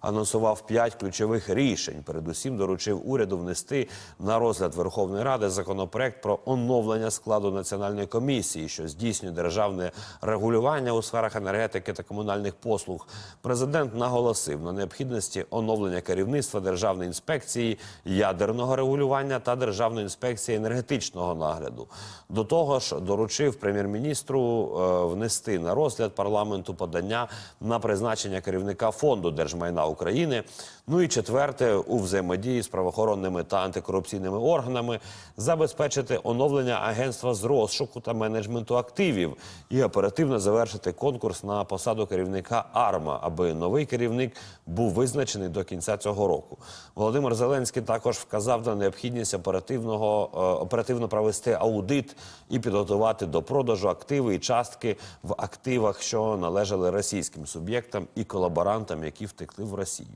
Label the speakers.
Speaker 1: анонсував п'ять ключових рішень. Передусім доручив уряду внести на розгляд Верховної Ради законопроект про оновлення складу національної комісії, що здійснює державне регулювання у сферах енергетики та комунальних послуг. Президент наголосив на необхідності оновлення керівництва державної інспекції ядерного регулювання та державної інспекції енергетичного нагляду. До того ж, доручив прем'єр-міністру е, внести на розгляд парламенту подання на призначення керівника фонду держмайна України. Ну і четверте, у взаємодії з правоохоронними та антикорупційними органами забезпечити оновлення агентства з розшуку та менеджменту активів і оперативно завершити конкурс на посаду керівника АРМА, аби новий керівник був визначений до кінця цього року. Володимир Зеленський також вказав на необхідність оперативного е, оперативно провести аудит і підготувати до продажу активи і частки в активах, що належали російським суб'єктам і колаборантам, які втекли в. Brasil.